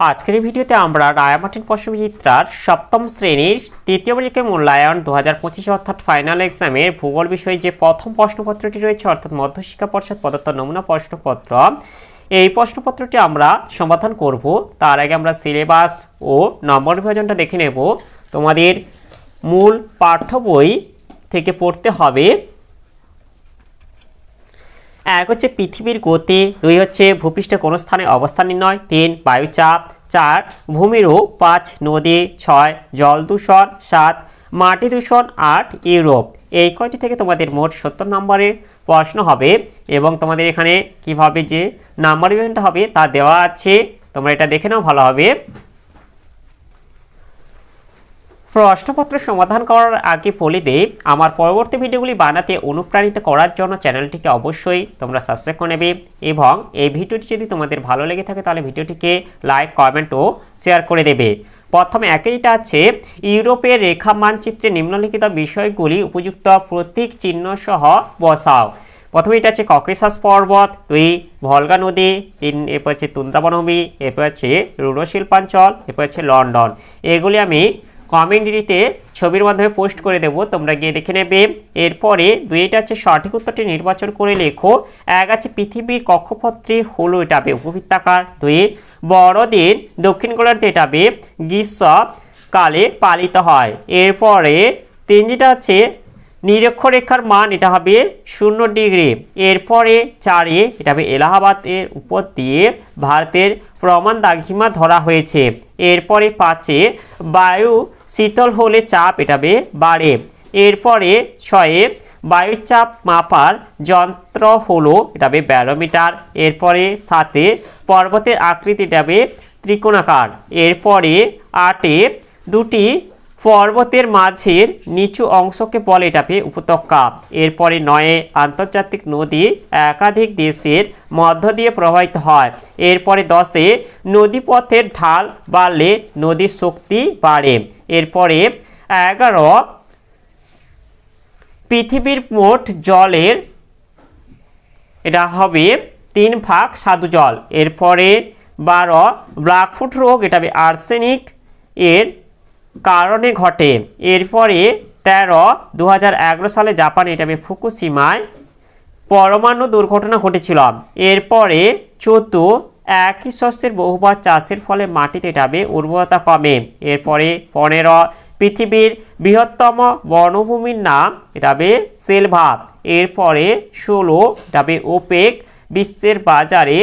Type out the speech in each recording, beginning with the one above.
আজকের ভিডিওতে আমরা রায়ামার্টিন পশ্চিমচিত্রার সপ্তম শ্রেণির তৃতীয় পরীক্ষায় মূল্যায়ন দু হাজার পঁচিশ অর্থাৎ ফাইনাল এক্সামের ভূগোল বিষয়ে যে প্রথম প্রশ্নপত্রটি রয়েছে, অর্থাৎ মধ্যশিক্ষা পর্ষদ প্রদত্ত নমুনা প্রশ্নপত্র, এই প্রশ্নপত্রটি আমরা সমাধান করব। তার আগে আমরা সিলেবাস ও নম্বর বিভাজনটা দেখে নেব। তোমাদের মূল পাঠ্য বই থেকে পড়তে হবে। এক হচ্ছে পৃথিবীর গতি, দুই হচ্ছে ভূপৃষ্ঠে কোনো স্থানে অবস্থান নির্ণয়, তিন বায়ুচাপ, চার ভূমিরূপ পাঁচ নদী, ছয় জল দূষণ, সাত মাটি দূষণ, আট ইউরোপ। এই কয়টি থেকে তোমাদের মোট সত্তর নম্বরের প্রশ্ন হবে এবং তোমাদের এখানে কীভাবে যে নাম্বার ইভেন্ট হবে তা দেওয়া আছে, তোমরা এটা দেখে নাও, ভালো হবে। প্রশ্নপত্র সমাধান করার আগে বলে দেই আমার পরবর্তী ভিডিওগুলি বানাতে অনুপ্রাণিত করার জন্য চ্যানেলটিকে অবশ্যই তোমরা সাবস্ক্রাইব করে নেবে এবং এই ভিডিওটি যদি তোমাদের ভালো লেগে থাকে তাহলে ভিডিওটিকে লাইক কমেন্ট ও শেয়ার করে দেবে। প্রথমে একইটা আছে, ইউরোপের রেখা মানচিত্রে নিম্নলিখিত বিষয়গুলি উপযুক্ত প্রতীক চিহ্ন সহ বসাও। প্রথমে এটা আছে ককেশাস পর্বত, দুই ভলগা নদী, তিন এরপর হচ্ছে তুন্দ্রা বনভূমি এরপর আছে রুড়ো শিল্পাঞ্চল এরপর হচ্ছে লন্ডন। এগুলি আমি কমেন্টরিতে ছবির মাধ্যমে পোস্ট করে দেবো, তোমরা গিয়ে দেখে নেবে। এরপরে দুইটা আছে সঠিক উত্তরটি নির্বাচন করে লেখো। এক আছে পৃথিবীর কক্ষপত্রে হলো এটা হবে উপবৃত্তাকার। দুই বড়দিন দক্ষিণ গোলার্ধে এটা হবে গ্রীষ্মকালে পালিত হয়। এরপরে তিন যেটা আছে নিরক্ষরেখার মান এটা হবে শূন্য ডিগ্রি। এরপরে চারে এটা হবে এলাহাবাদের উপর দিয়ে ভারতের প্রমাণ দাঘিমা ধরা হয়েছে। এরপরে পাঁচে বায়ু শীতল হলে চাপ এটা হবে বাড়ে। এরপরে ছয়ে বায়ুর চাপ মাপার যন্ত্র হলো এটা হবে ব্যারোমিটার। এরপরে সাতে পর্বতের আকৃতি এটা হবে ত্রিকোণাকার। এরপরে আটে দুটি পর্বতের মাঝের নিচু অংশকে বলে এটাকে উপত্যকা। এরপরে নয়ে আন্তর্জাতিক নদী একাধিক দেশের মধ্য দিয়ে প্রবাহিত হয়। এরপরে দশে নদীপথের ঢাল বাড়লে নদীর শক্তি বাড়ে। এরপরে এগারো পৃথিবীর মোট জলের, এটা হবে তিন ভাগ সাধু জল। এরপরে বারো ব্ল্যাকফুট রোগ, এটা হবে আর্সেনিক। এর কারণে ঘটে। এরপরে তেরো দু সালে জাপানে এটা হবে ফুকুসিমায় পরমাণু দুর্ঘটনা ঘটেছিল এরপরে চোদ্দ, একই শস্যের বহুবার চাষের ফলে মাটিতে যাবে উর্বরতা কমে। এরপরে পনেরো, পৃথিবীর বৃহত্তম বনভূমির নাম হবে সেলভাব। এরপরে ষোলো হবে ওপেক, বিশ্বের বাজারে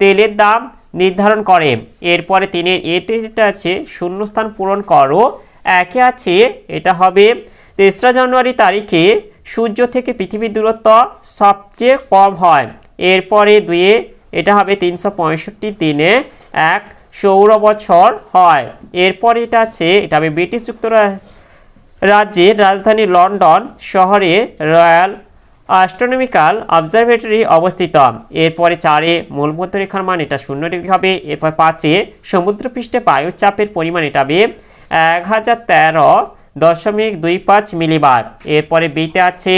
তেলের দাম নির্ধারণ করে। এরপরে তিনি এটি আছে, শূন্যস্থান পূরণ করো। একে আছে, এটা হবে তেসরা জানুয়ারি তারিখে সূর্য থেকে পৃথিবীর দূরত্ব সবচেয়ে কম হয়। এরপরে দুয়ে, এটা হবে তিনশো পঁয়ষট্টি দিনে এক সৌর বছর হয়। এরপরে এটা আছে, এটা হবে ব্রিটিশ যুক্তরাজ্য রাজ্যের রাজধানী লন্ডন শহরে রয়্যাল অ্যাস্ট্রোনমিক্যাল অবজারভেটরি অবস্থিত। এরপরে চারে মূল মধ্যরেখার মান এটা শূন্য ডিগ্রি হবে, এরপর পাঁচে সমুদ্রপৃষ্ঠে বায়ুচাপের পরিমাণ এটা হবে এক হাজার তেরো দশমিক দুই পাঁচ মিলিবার। এরপরে বিতে আছে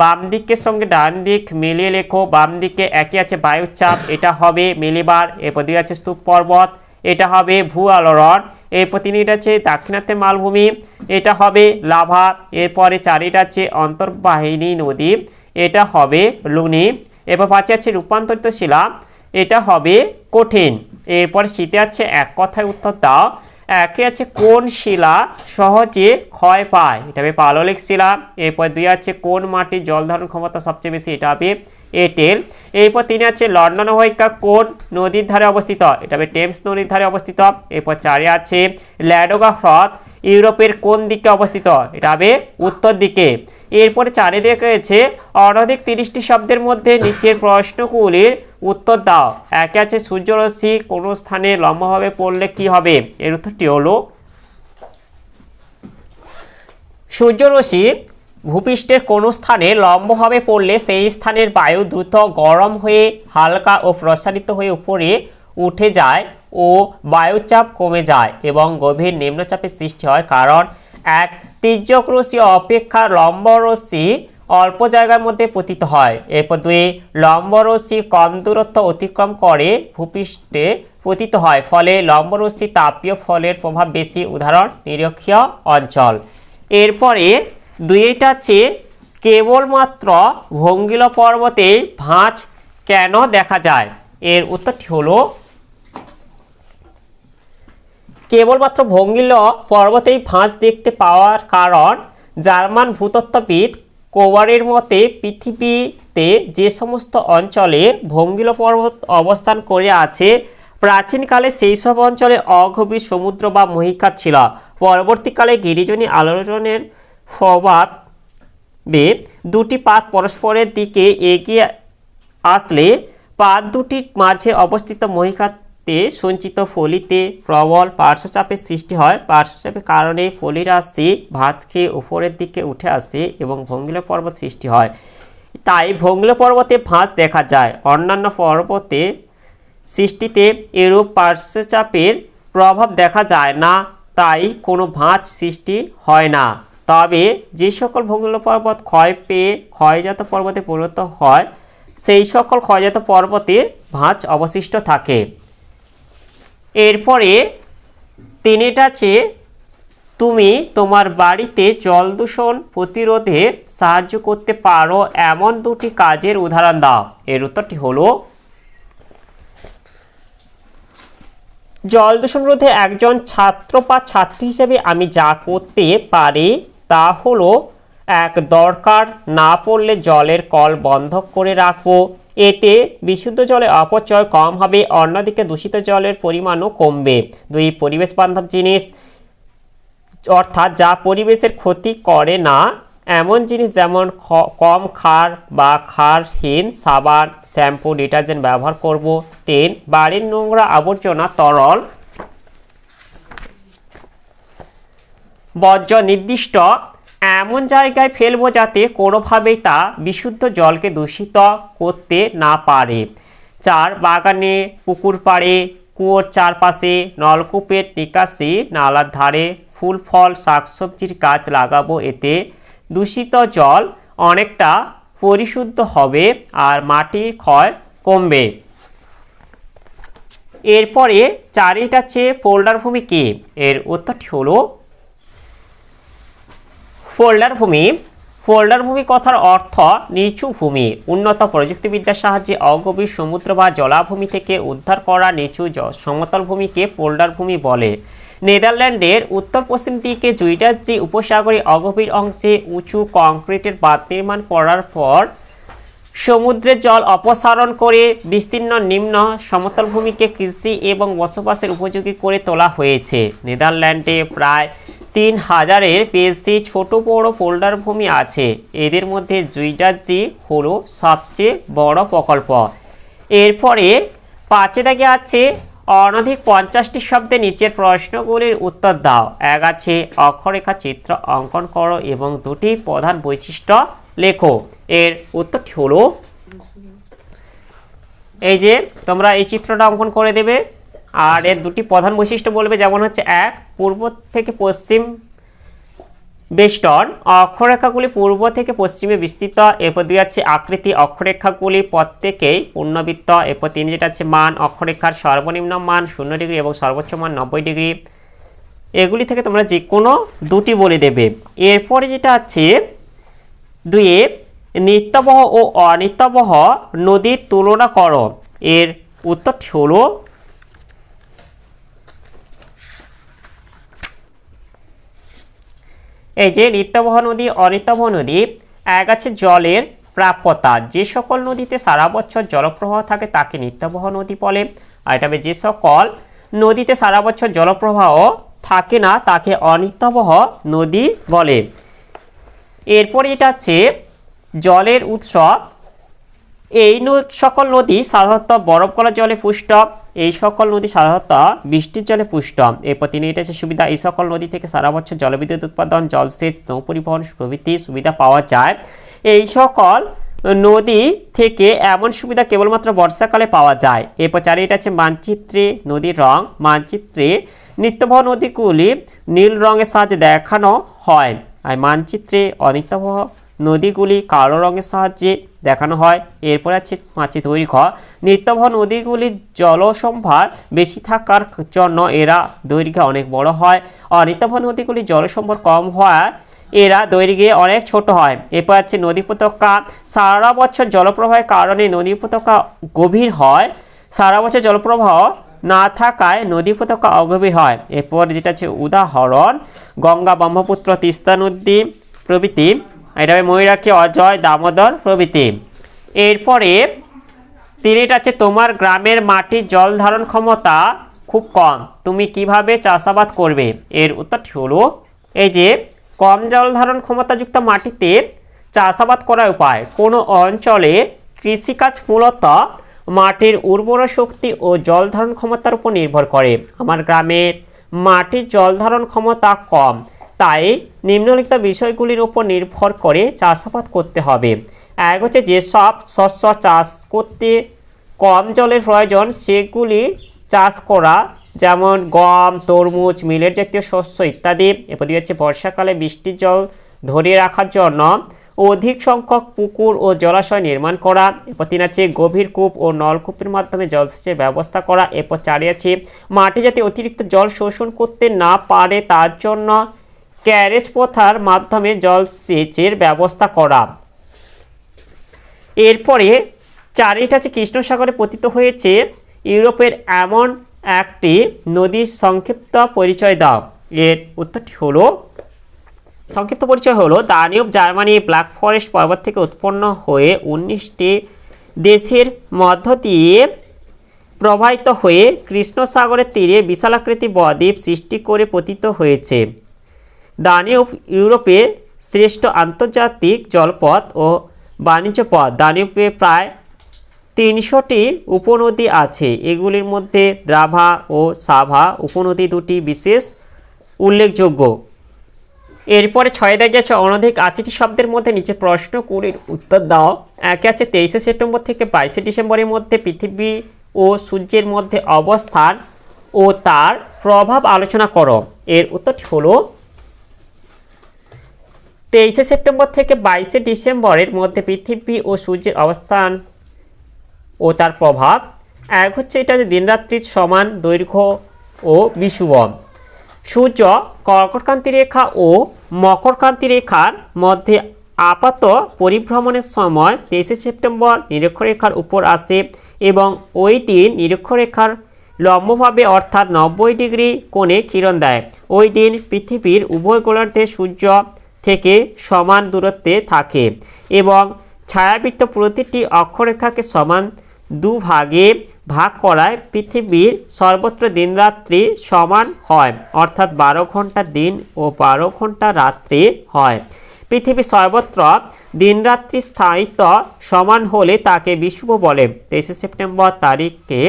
বাম দিকের সঙ্গে ডান দিক মিলিয়ে লেখো, বাম দিকে একই আছে বায়ুচাপ, এটা হবে মিলিবার, এরপর দিকে আছে স্তূপ পর্বত, এটা হবে ভূ আলোড়ন, এরপর তিনি এটা আছে দাক্ষিণাত্যে মালভূমি, এটা হবে লাভা, এরপরে চারিটা আছে অন্তর্বাহিনী নদী। এটা হবে লুনি। এরপর পাঁচে আছে রূপান্তরিত শিলা। এটা হবে কঠিন। এরপর শীতে আছে এক কথায় উত্তর দাও। একে আছে কোন শিলা সহজে ক্ষয় পায়? এটা হবে পাললিক শিলা। এরপর দুই আছে কোন মাটির জল ধারণ ক্ষমতা সবচেয়ে বেশি? এটা হবে এটেল। এরপর তিন আছে লন্ডন অবহিকা কোন নদীর ধারে অবস্থিত? এটা হবে টেমস নদীর ধারে অবস্থিত। এরপর চারে আছে ল্যাডোগা হ্রদ। ইউরোপের কোন দিকে অবস্থিত? এটা হবে উত্তর দিকে। এরপরে চারে রয়েছে অনধিক তিরিশটি শব্দের মধ্যে নিচের প্রশ্নগুলির উত্তর দাও। একে আছে সূর্যরশ্মি, কোনো স্থানে লম্বভাবে পড়লে কি হবে? এর উত্তরটি হলো সূর্যরশ্মি, ভূপৃষ্ঠের কোনো স্থানে লম্বভাবে পড়লে সেই স্থানের বায়ু দ্রুত গরম হয়ে হালকা ও প্রসারিত হয়ে উপরে উঠে যায় ও বায়ুচাপ কমে যায় এবং গভীর নিম্নচাপের সৃষ্টি হয়। কারণ এক তির্যক রশ্মি অপেক্ষা লম্ব রশ্মি অল্প জায়গার মধ্যে পতিত হয়। এরপর দুই লম্ব রশ্মি কম দূরত্ব অতিক্রম করে ভূপৃষ্ঠে পতিত হয়, ফলে লম্বরশ্মি তাপীয় ফলের প্রভাব বেশি উদাহরণ, নিরক্ষীয় অঞ্চল। এরপরে দুইটা হচ্ছে, কেবলমাত্র ভঙ্গিল পর্বতে ভাঁজ কেন দেখা যায়? এর উত্তরটি হলো কেবলমাত্র ভঙ্গিল পর্বতেই ফাঁস দেখতে পাওয়ার কারণ জার্মান ভূতত্ত্ববিদ কোবারের মতে পৃথিবীতে যে সমস্ত অঞ্চলে ভঙ্গিল পর্বত অবস্থান করে আছে, প্রাচীনকালে সেই সব অঞ্চলে অগভীর সমুদ্র বা মহিকা ছিল। পরবর্তীকালে গিরিজনী আলোচনের প্রভাবে দুটি পাত পরস্পরের দিকে এগিয়ে আসলে পাত দুটির মাঝে অবস্থিত মহিকাতে সঞ্চিত ফলিতে প্রবল পার্শ্বচাপের সৃষ্টি হয়। পার্শ্বচাপের কারণে ফলির রাশি ভাঁজ খেয়ে উপরের দিকে উঠে আসে এবং ভঙ্গিল পর্বত সৃষ্টি হয়। তাই ভঙ্গিল পর্বতে ভাঁজ দেখা যায়। অন্যান্য পর্বতে সৃষ্টিতে এরূপ পার্শ্বচাপের প্রভাব দেখা যায় না, তাই কোনো ভাঁজ সৃষ্টি হয় না। তবে যে সকল ভূগোল পর্বত ক্ষয় পেয়ে ক্ষয়জাত পর্বতে পরিণত হয়, সেই সকল ক্ষয়জাত পর্বতে ভাঁজ অবশিষ্ট থাকে। এরপরে তিনটা আছে তুমি তোমার বাড়িতে জল দূষণ প্রতিরোধে সাহায্য করতে পারো, এমন দুটি কাজের উদাহরণ দাও। এর উত্তরটি হলো, জল দূষণ রোধে একজন ছাত্র বা ছাত্রী হিসেবে আমি যা করতে পারি তা হলো, এক দরকার না পড়লে জলের কল বন্ধ করে রাখব। এতে বিশুদ্ধ জলের অপচয় কম হবে, অন্যদিকে দূষিত জলের পরিমাণও কমবে। দুই পরিবেশ বান্ধব জিনিস, অর্থাৎ যা পরিবেশের ক্ষতি করে না, এমন জিনিস যেমন কম খার বা খারহীন সাবান, শ্যাম্পু, ডিটারজেন্ট ব্যবহার করব তিন বাড়ির নোংরা আবর্জনা, তরল, বর্জ্য নির্দিষ্ট এমন জায়গায় ফেলব যাতে কোনোভাবেই তা বিশুদ্ধ জলকে দূষিত করতে না পারে। চার বাগানে, পুকুর পাড়ে, কুয়োর চারপাশে, নলকূপের নিকাশি, নালার ধারে ফুল, ফল, শাকসবজির গাছ লাগাবো। এতে দূষিত জল অনেকটা পরিশুদ্ধ হবে আর মাটির ক্ষয় কমবে। এরপরে চারিটা চেয়ে পোল্ডার ভূমি কি? এর উত্তরটি হলো ফোল্ডার ভূমি। ফোল্ডার ভূমি কথার অর্থ নিচু ভূমি। উন্নত প্রযুক্তিবিদ্যার সাহায্যে অগভীর সমুদ্র বা জলাভূমি থেকে উদ্ধার করা নিচু সমতল ভূমিকে ফোল্ডার ভূমি বলে। নেদারল্যান্ডের উত্তর পশ্চিম দিকে জুইডার্জি উপসাগরে অগভীর অংশে উঁচু কংক্রিটের বাঁধ নির্মাণ করার পর সমুদ্রের জল অপসারণ করে বিস্তীর্ণ নিম্ন সমতল ভূমিকে কৃষি এবং বসবাসের উপযোগী করে তোলা হয়েছে। নেদারল্যান্ডে প্রায় তিন হাজারের বেশি ছোট বড় পোল্ডার ভূমি আছে। এদের মধ্যে জুইডার্জি হলো সবচেয়ে বড় প্রকল্প। এরপরে পাঁচে দাগে আছে অনধিক পঞ্চাশটি শব্দে নিচের প্রশ্নগুলির উত্তর দাও। এক আছে অক্ষরেখা চিত্র অঙ্কন করো এবং দুটি প্রধান বৈশিষ্ট্য লেখো। এর উত্তরটি হলো, এই যে তোমরা এই চিত্রটা অঙ্কন করে দেবে। আর এর দুটি প্রধান বৈশিষ্ট্য বলবে, যেমন হচ্ছে এক, পূর্ব থেকে পশ্চিম বেষ্টন, অক্ষরেখাগুলি পূর্ব থেকে পশ্চিমে বিস্তৃত, এরপর দুই আছে আকৃতি, অক্ষরেখাগুলি প্রত্যেকেই পূর্ণবৃত্ত, এরপর তিন যেটা আছে মান, অক্ষরেখার সর্বনিম্ন মান শূন্য ডিগ্রি এবং সর্বোচ্চ মান নব্বই ডিগ্রি। এগুলি থেকে তোমরা যে কোনো দুটি বলে দেবে। এরপরে যেটা আছে দুয়ে নিত্যবহ ও অনিত্যবহ নদীর তুলনা করো। এর উত্তরটি হলো এই যে নিত্যবহ নদী, অনিত্যবহ নদী এক আছে জলের প্রাপ্যতা। যে সকল নদীতে সারা বছর জলপ্রবাহ থাকে, তাকে নিত্যবহ নদী বলে। আর এটা যে সকল নদীতে সারা বছর জলপ্রবাহ থাকে না, তাকে অনিত্যবহ নদী বলে। এরপরে এটা হচ্ছে জলের উৎস এই সকল নদী সাধারণত বরফ গলা জলে পুষ্ট, এই সকল নদী সাধারণত বৃষ্টির জলে পুষ্ট। এরপর তিনি এটা সুবিধা, এই সকল নদী থেকে সারা বছর জলবিদ্যুৎ উৎপাদন জলসেচ নৌ পরিবহন, প্রভৃতি সুবিধা পাওয়া যায়। এই সকল নদী থেকে এমন সুবিধা কেবলমাত্র বর্ষাকালে পাওয়া যায়। এরপর চারি এটা হচ্ছে মানচিত্রে নদীর রং। মানচিত্রে নিত্যবহ নদীগুলি নীল রঙের সাহায্যে দেখানো হয়। আর মানচিত্রে অনিত্যবহ নদীগুলি কালো রঙের সাহায্যে দেখানো হয়। এরপর আছে পাঁচে দৈর্ঘ্য নিত্যবহ নদীগুলির জলসম্ভার বেশি থাকার জন্য এরা দৈর্ঘ্যে অনেক বড় হয়। অনিত্যবহ নদীগুলির জলসম্ভার কম হওয়ায় এরা দৈর্ঘ্যে অনেক ছোট হয়। এরপর আছে নদী উপত্যকা। সারা বছর জলপ্রবাহের কারণে নদী উপত্যকা গভীর হয়। সারা বছর জলপ্রবাহ না থাকায় নদী উপত্যকা অগভীর হয়। এরপর যেটা আছে উদাহরণ। গঙ্গা ব্রহ্মপুত্র তিস্তা নদী প্রভৃতি এটা হবে ময়ূরাক্ষী অজয়, দামোদর প্রভৃতি। এরপরে তিনটা আছে, তোমার গ্রামের মাটির জল ধারণ ক্ষমতা খুব কম। তুমি কীভাবে চাষাবাদ করবে? এর উত্তরটি হলো, এই যে, কম জল ধারণ ক্ষমতাযুক্ত মাটিতে চাষাবাদ করার উপায়। কোনো অঞ্চলে কৃষিকাজ মূলত মাটির উর্বর শক্তি ও জল ধারণ ক্ষমতার উপর নির্ভর করে। আমার গ্রামের মাটির জল ধারণ ক্ষমতা কম। তাই নিম্নলিখিত বিষয়গুলির উপর নির্ভর করে চাষাবাদ করতে হবে। এক হচ্ছে যেসব শস্য চাষ করতে কম জলের প্রয়োজন, সেগুলি চাষ করা, যেমন গম, তরমুজ, মিলের জাতীয় শস্য ইত্যাদি। এরপর হচ্ছে বর্ষাকালে বৃষ্টির জল ধরে রাখার জন্য অধিক সংখ্যক পুকুর ও জলাশয় নির্মাণ করা। এরপর তিন আছে গভীর কূপ ও নলকূপের মাধ্যমে জলসেচের ব্যবস্থা করা। এরপর চারে আছে মাটি যাতে অতিরিক্ত জল শোষণ করতে না পারে, তার জন্য ক্যারেজ প্রথার মাধ্যমে জলসেচের ব্যবস্থা করা। এরপরে চারিটা আছে কৃষ্ণ সাগরে পতিত হয়েছে ইউরোপের এমন একটি নদীর সংক্ষিপ্ত পরিচয় দাও। এর উত্তরটি হলো, সংক্ষিপ্ত পরিচয় হলো, দানিউব জার্মানি ব্ল্যাক ফরেস্ট পর্বত থেকে উৎপন্ন হয়ে উনিশটি দেশের মধ্য দিয়ে প্রবাহিত হয়ে কৃষ্ণসাগরের তীরে বিশালাকৃতি বদ্বীপ সৃষ্টি করে পতিত হয়েছে। দানিউব ইউরোপে শ্রেষ্ঠ আন্তর্জাতিক জলপথ ও বাণিজ্য পথ। দানিউবে প্রায় তিনশোটি উপনদী আছে। এগুলির মধ্যে দ্রাভা ও সাভা উপনদী দুটি বিশেষ উল্লেখযোগ্য। এরপরে ছয় দাগে আছে অনধিক আশিটি শব্দের মধ্যে নিচে প্রশ্নগুলির উত্তর দাও। একে আছে তেইশে সেপ্টেম্বর থেকে বাইশে ডিসেম্বরের মধ্যে পৃথিবী ও সূর্যের মধ্যে অবস্থান ও তার প্রভাব আলোচনা করো। এর উত্তরটি হলো তেইশে সেপ্টেম্বর থেকে বাইশে ডিসেম্বরের মধ্যে পৃথিবী ও সূর্যের অবস্থান ও তার প্রভাব। এক হচ্ছে এটা যে দিনরাত্রির সমান দৈর্ঘ্য ও বিষুব সূর্য কর্কটকান্তি রেখা ও মকরকান্তি রেখার মধ্যে আপাত পরিভ্রমণের সময় তেইশে সেপ্টেম্বর নিরক্ষরেখার উপর আসে এবং ওই দিন নিরক্ষরেখার লম্বভাবে অর্থাৎ নব্বই ডিগ্রি কোণে কিরণ দেয়। ওই দিন পৃথিবীর উভয় গোলার্ধে সূর্য থেকে সমান দূরত্বে থাকে এবং ছায়াবৃত্ত প্রতিটি অক্ষরেখাকে সমান দুভাগে ভাগ করায় পৃথিবীর সর্বত্র দিনরাত্রি সমান হয়, অর্থাৎ বারো ঘণ্টা দিন ও বারো ঘণ্টা রাত্রি হয়। পৃথিবী সর্বত্র দিনরাত্রি স্থায়িত্ব সমান হলে তাকে বিষুব বলে। তেইশে সেপ্টেম্বর তারিখকে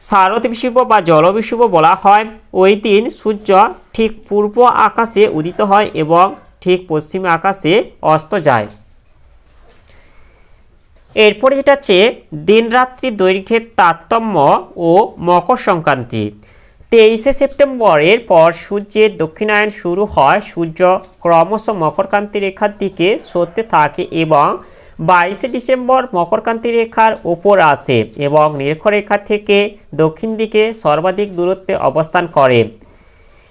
শারদ বিষুব বা জল বিষুব বলা হয়। ওই দিন সূর্য ঠিক পূর্ব আকাশে উদিত হয় এবং ঠিক পশ্চিম আকাশে অস্ত যায়। এরপরে যেটা হচ্ছে, দিনরাত্রি দৈর্ঘ্যের তারতম্য ও মকর সংক্রান্তি। তেইশে সেপ্টেম্বরের পর সূর্যের দক্ষিণায়ন শুরু হয়। সূর্য ক্রমশ মকরকান্তি রেখার দিকে সরতে থাকে এবং বাইশে ডিসেম্বর মকরকান্তি রেখার ওপর আসে এবং নিরক্ষরেখা থেকে দক্ষিণ দিকে সর্বাধিক দূরত্বে অবস্থান করে।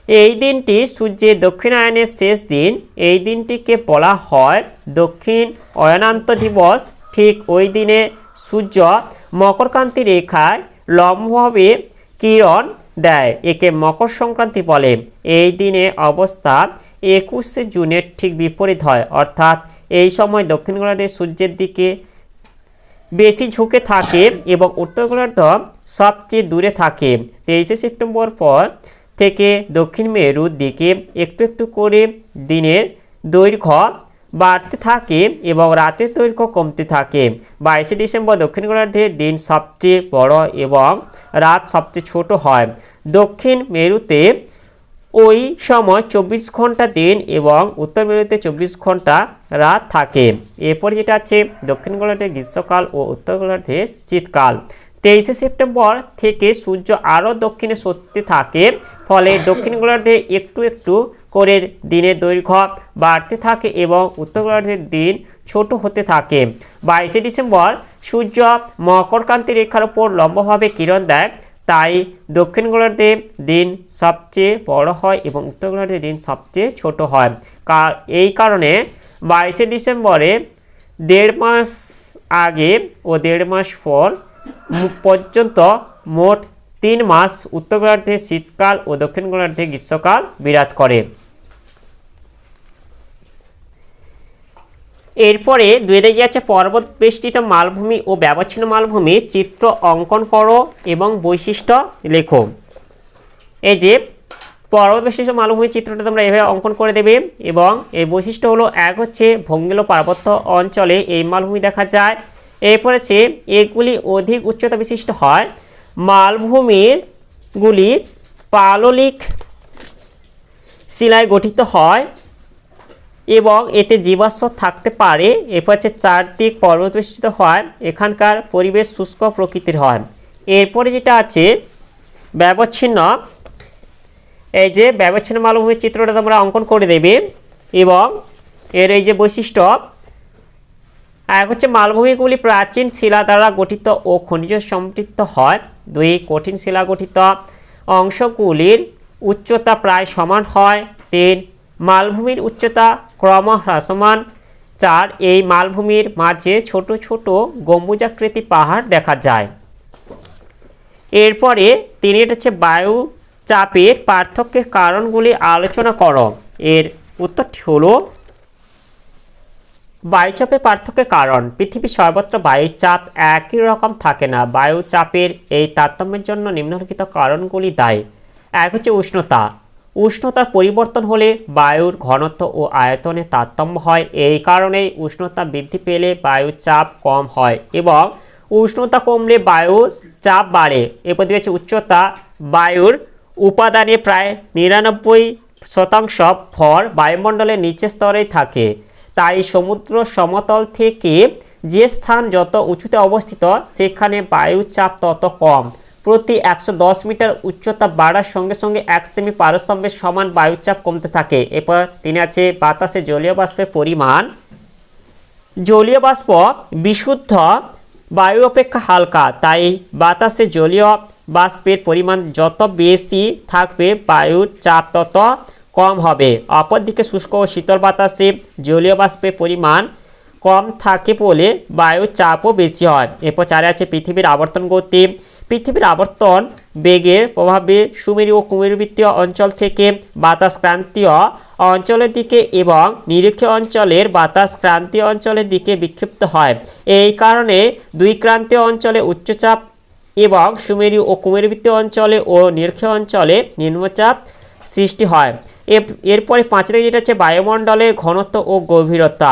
এই দিনটি সূর্যের দক্ষিণায়নের শেষ দিন। এই দিনটিকে বলা হয় দক্ষিণ অয়নান্ত দিবস। ঠিক ওই দিনে সূর্য মকরকান্তি রেখায় লম্বভাবে কিরণ দেয়, একে মকর সংক্রান্তি বলে। এই দিনে অবস্থা একুশে জুনের ঠিক বিপরীত হয়, অর্থাৎ এই সময় দক্ষিণ গোলার্ধে সূর্যের দিকে বেশি ঝুঁকে থাকে এবং উত্তর গোলার্ধ সবচেয়ে দূরে থাকে। তেইশে সেপ্টেম্বর পর থেকে দক্ষিণ মেরুর দিকে একটু একটু করে দিনের দৈর্ঘ্য বাড়তে থাকে এবং রাতের দৈর্ঘ্য কমতে থাকে। বাইশে ডিসেম্বর দক্ষিণ গোলার্ধের দিন সবচেয়ে বড় এবং রাত সবচেয়ে ছোট হয়। দক্ষিণ মেরুতে ওই সময় চব্বিশ ঘণ্টা দিন এবং উত্তর মেরুতে চব্বিশ ঘণ্টা রাত থাকে। এরপরে যেটা আছে, দক্ষিণ গোলার্ধে গ্রীষ্মকাল ও উত্তর গোলার্ধে শীতকাল। তেইশে সেপ্টেম্বর থেকে সূর্য আরও দক্ষিণে সত্যি থাকে, ফলে দক্ষিণ গোলার্ধে একটু একটু করে দিনের দৈর্ঘ্য বাড়তে থাকে এবং উত্তর গোলার্ধের দিন ছোট হতে থাকে। বাইশে ডিসেম্বর সূর্য মকরকান্তি রেখার উপর লম্বভাবে কিরণ দেয় তাই দক্ষিণ গোলার্ধে দিন সবচেয়ে বড় হয় এবং উত্তর গোলার্ধে দিন সবচেয়ে ছোট হয়। এই কারণে বাইশে ডিসেম্বরে দেড় মাস আগে ও দেড় মাস পর পর্যন্ত মোট তিন মাস উত্তর গোলার্ধে শীতকাল ও দক্ষিণ গোলার্ধে গ্রীষ্মকাল বিরাজ করে। এরপরে দুই দিকে আছে পর্বত বেষ্টিত মালভূমি ও ব্যবচ্ছিন্ন মালভূমি, চিত্র অঙ্কন করো এবং বৈশিষ্ট্য লেখো। এই যে পর্বত বেষ্টিত মালভূমি চিত্রটা তোমরা এভাবে অঙ্কন করে দেবে এবং এই বৈশিষ্ট্য হলো এক হচ্ছে ভঙ্গিল পার্বত্য অঞ্চলে এই মালভূমি দেখা যায়। এরপর হচ্ছে এগুলি অধিক উচ্চতা বিশিষ্ট হয়। মালভূমির গুলি পাললিক শিলায় গঠিত হয়। এবং এতে জীবাশ্ম থাকতে পারে। এরপর হচ্ছে চারদিক পর্বত বেষ্টিত হয়, এখানকার পরিবেশ শুষ্ক প্রকৃতির হয়। এরপরে যেটা আছে, ব্যবচ্ছিন্ন। এই যে ব্যবচ্ছিন্ন মালভূমির চিত্রটা তোমরা অঙ্কন করে দেবে এবং এর এই যে বৈশিষ্ট্য, এক হচ্ছে মালভূমিগুলি প্রাচীন শিলা দ্বারা গঠিত ও খনিজ সমৃদ্ধ হয়। দুই, কঠিন শিলা গঠিত অংশগুলির উচ্চতা প্রায় সমান হয়। তিন, মালভূমির উচ্চতা ক্রম হ্রাসমান চার এই মালভূমির মাঝে ছোট ছোট গম্বুজাকৃতি পাহাড় দেখা যায়। এরপরে তিনি এটা হচ্ছে বায়ু চাপের পার্থক্যের কারণগুলি আলোচনা করো। এর উত্তরটি হলো, বায়ুচাপের পার্থক্যের কারণ। পৃথিবীর সর্বত্র বায়ুচাপ একই রকম থাকে না। বায়ুচাপের এই তারতম্যের জন্য নিম্নলিখিত কারণগুলি দায়ী। এক হচ্ছে উষ্ণতা। উষ্ণতার পরিবর্তন হলে বায়ুর ঘনত্ব ও আয়তনে তারতম্য হয়। এই কারণেই উষ্ণতা বৃদ্ধি পেলে বায়ুর চাপ কম হয় এবং উষ্ণতা কমলে বায়ুর চাপ বাড়ে। এরপর হচ্ছে উচ্চতা বায়ুর উপাদানে প্রায় নিরানব্বই শতাংশ ভর বায়ুমণ্ডলের নিচের স্তরেই থাকে। তাই সমুদ্র সমতল থেকে যে স্থান যত উঁচুতে অবস্থিত, সেখানে বায়ুর চাপ তত কম। প্রতি একশো দশ মিটার উচ্চতা বাড়ার সঙ্গে সঙ্গে এক সেমি পারস্তম্ভের সমান বায়ুচাপ কমতে থাকে। এরপর তিনি আছে বাতাসে জলীয় বাষ্পের পরিমাণ। জলীয় বাষ্প বিশুদ্ধ, বায়ু অপেক্ষা হালকা, তাই বাতাসে জলীয় বাষ্পের পরিমাণ যত বেশি থাকবে, বায়ুর চাপ তত কম হবে। অপরদিকে শুষ্ক ও শীতল বাতাসে জলীয় বাষ্পের পরিমাণ কম থাকে বলে বায়ুর চাপও বেশি হয়। এরপর চারে আছে পৃথিবীর আবর্তন গতি। পৃথিবীর আবর্তন, বেগের প্রভাবে সুমেরু ও কুমেরুবৃত্তীয় অঞ্চল থেকে বাতাস ক্রান্তীয় অঞ্চলের দিকে এবং নিরীক্ষ অঞ্চলের বাতাস ক্রান্তীয় অঞ্চলের দিকে বিক্ষিপ্ত হয়। এই কারণে দুই ক্রান্তীয় অঞ্চলে উচ্চচাপ এবং সুমেরু ও কুমেরুবৃত্তীয় অঞ্চলে ও নিরীক্ষ অঞ্চলে নিম্নচাপ সৃষ্টি হয়। এরপরে পাঁচ যেটা হচ্ছে বায়ুমণ্ডলের ঘনত্ব ও গভীরতা।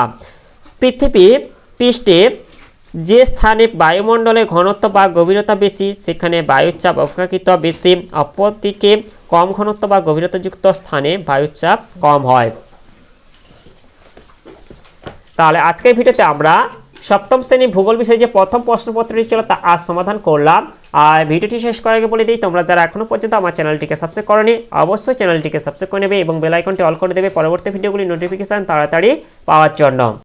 পৃথিবী পৃষ্ঠে যে স্থানে বায়ুমণ্ডলে ঘনত্ব বা গভীরতা বেশি, সেখানে বায়ুচাপ অপেক্ষাকৃত বেশি। অপরদিকে, কম ঘনত্ব বা গভীরতাযুক্ত স্থানে বায়ুচাপ কম হয়। তাহলে আজকের ভিডিওতে আমরা সপ্তম শ্রেণি ভূগোল বিষয়ে যে প্রথম প্রশ্নপত্রটি ছিল তা আজ সমাধান করলাম। আর ভিডিওটি শেষ করার আগে বলে দিই, তোমরা যারা এখনও পর্যন্ত আমার চ্যানেলটিকে সাবস্ক্রাইব করনি, অবশ্যই চ্যানেলটিকে সাবস্ক্রাইব করে নেবে এবং বেল আইকনটি অল করে দেবে। পরবর্তী ভিডিওগুলি নোটিফিকেশান তাড়াতাড়ি পাওয়ার জন্য।